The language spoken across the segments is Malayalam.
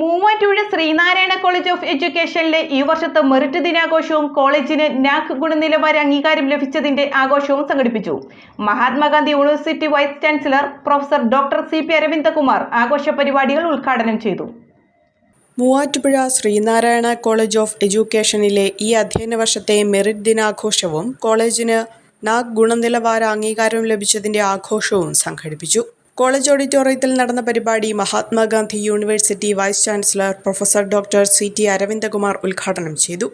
മൂവാറ്റുപുഴ ശ്രീനാരായണ കോളേജ് ഓഫ് എഡ്യൂക്കേഷനിലെ ഈ വർഷത്തെ മെറിറ്റ് ദിനാഘോഷവും കോളേജിന് നാക് ഗുണനിലവാര അംഗീകാരം ലഭിച്ചതിന്റെ ആഘോഷവും സംഘടിപ്പിച്ചു. Mahatma Gandhi university vice chancellor professor doctor C P Aravindakumar ആഘോഷ പരിപാടികൾ ഉദ്ഘാടനം ചെയ്തു. മൂവാറ്റുപുഴ ശ്രീനാരായണ കോളേജ് ഓഫ് എഡ്യൂക്കേഷനിലെ ഈ അധ്യയന വർഷത്തെ മെറിറ്റ് ദിനാഘോഷവും കോളേജിന് നാക് ഗുണനിലവാര അംഗീകാരം ലഭിച്ചതിന്റെ ആഘോഷവും സംഘടിപ്പിച്ചു. കോളേജ് ഓഡിറ്റോറിയത്തിൽ നടന്ന പരിപാടി Mahatma Gandhi university vice chancellor professor doctor C T Aravindakumar ഉദ്ഘാടനം ചെയ്തു.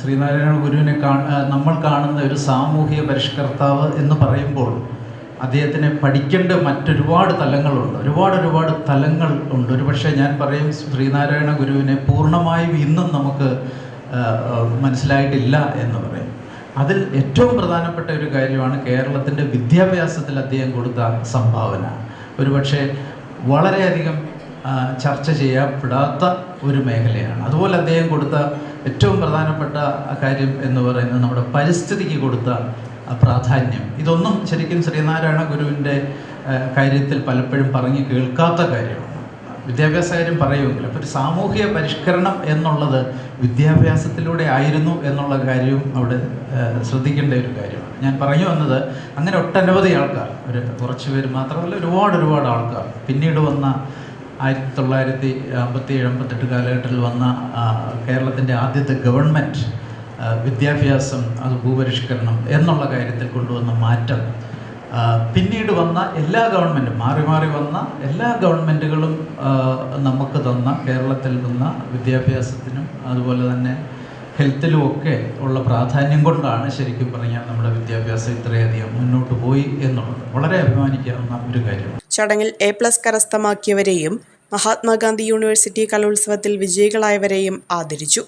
ശ്രീനാരായണ ഗുരുവിനെ നമ്മൾ കാണുന്ന ഒരു സാമൂഹിക പരിഷ്കർത്താവ് എന്ന് പറയുമ്പോൾ അദ്ദേഹത്തിനെ പഠിക്കേണ്ട മറ്റൊരുപാട് തലങ്ങളുണ്ട്. ഒരുപാട് ഒരുപാട് തലങ്ങൾ ഉണ്ട്. ഒരു പക്ഷേ ഞാൻ പറയും ശ്രീനാരായണ ഗുരുവിനെ പൂർണമായും ഇന്നും നമുക്ക് മനസ്സിലായിട്ടില്ല എന്ന് പറയും. അതിൽ ഏറ്റവും പ്രധാനപ്പെട്ട ഒരു കാര്യമാണ് കേരളത്തിന്റെ വിദ്യാഭ്യാസത്തിൽ അദ്ദേഹം കൊടുത്ത സംഭാവന. ഒരുപക്ഷെ വളരെയധികം ചർച്ച ചെയ്യപ്പെടാത്ത ഒരു മേഖലയാണ്. അതുപോലെ അദ്ദേഹം കൊടുത്ത ഏറ്റവും പ്രധാനപ്പെട്ട കാര്യം എന്ന് പറയുന്നത് നമ്മുടെ പരിസ്ഥിതിക്ക് കൊടുത്ത പ്രാധാന്യം. ഇതൊന്നും ശരിക്കും ശ്രീനാരായണ ഗുരുവിന്റെ കാര്യത്തിൽ പലപ്പോഴും പറഞ്ഞു കേൾക്കാത്ത കാര്യമാണ്. വിദ്യാഭ്യാസ കാര്യം പറയുമെങ്കിൽ അപ്പോൾ ഒരു സാമൂഹിക പരിഷ്കരണം എന്നുള്ളത് വിദ്യാഭ്യാസത്തിലൂടെ ആയിരുന്നു എന്നുള്ള കാര്യവും അവിടെ ശ്രദ്ധിക്കേണ്ട ഒരു കാര്യമാണ്. ഞാൻ പറഞ്ഞു വന്നത് അങ്ങനെ ഒട്ടനവധി ആൾക്കാർ ഒരു കുറച്ച് പേര് മാത്രമല്ല ഒരുപാട് ഒരുപാട് ആൾക്കാർ. പിന്നീട് വന്ന ആയിരത്തി തൊള്ളായിരത്തി അമ്പത്തി ഏഴ് അമ്പത്തെട്ട് കാലഘട്ടത്തിൽ വന്ന കേരളത്തിന്റെ ആദ്യത്തെ ഗവൺമെന്റ് വിദ്യാഭ്യാസം അത് ഭൂപരിഷ്കരണം എന്നുള്ള കാര്യത്തിൽ കൊണ്ടുവന്ന മാറ്റം. പിന്നീട് വന്ന എല്ലാ ഗവൺമെന്റും മാറി മാറി വന്ന എല്ലാ ഗവൺമെന്റുകളും നമുക്ക് തന്ന കേരളത്തിൽ നിന്ന വിദ്യാഭ്യാസത്തിനും അതുപോലെ തന്നെ ഹെൽത്തിലും ഒക്കെ ഉള്ള പ്രാധാന്യം കൊണ്ടാണ് ശരിക്കും പറഞ്ഞാൽ നമ്മുടെ വിദ്യാഭ്യാസം ഇത്രയധികം മുന്നോട്ട് പോയി എന്നുള്ളത്. വളരെ അഭിമാനിക്കാവുന്ന ഒരു കാര്യമാണ് ചടങ്ങിൽ എ പ്ലസ് കരസ്ഥമാക്കിയവരെയും മഹാത്മാഗാന്ധി യൂണിവേഴ്സിറ്റി കലോത്സവത്തിൽ വിജയികളായവരെയും ആദരിച്ചു.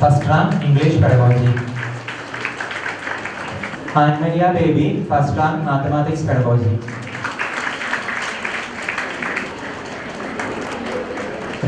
First rank English pedagogy. Anne Maria Baby, first rank mathematics pedagogy.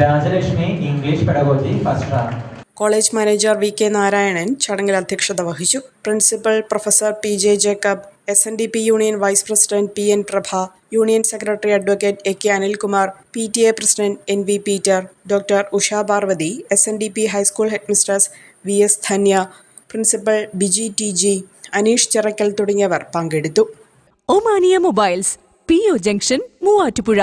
Rajalakshmi, English pedagogy, first rank. College manager V K Narayanan ചടങ്ങിൽ അധ്യക്ഷത വഹിച്ചു. Principal professor P J Jacob S N D P union vice president P N Prabha union secretary advocate A K Anilkumar P T A president N V Peter doctor Usha Parvathi S N D P high school headmistress V S Dhanya principal Biji T G Aneesh Chirakkal തുടങ്ങിയവർ പങ്കെടുത്തു. Omania mobiles P O junction Muvattupuzha.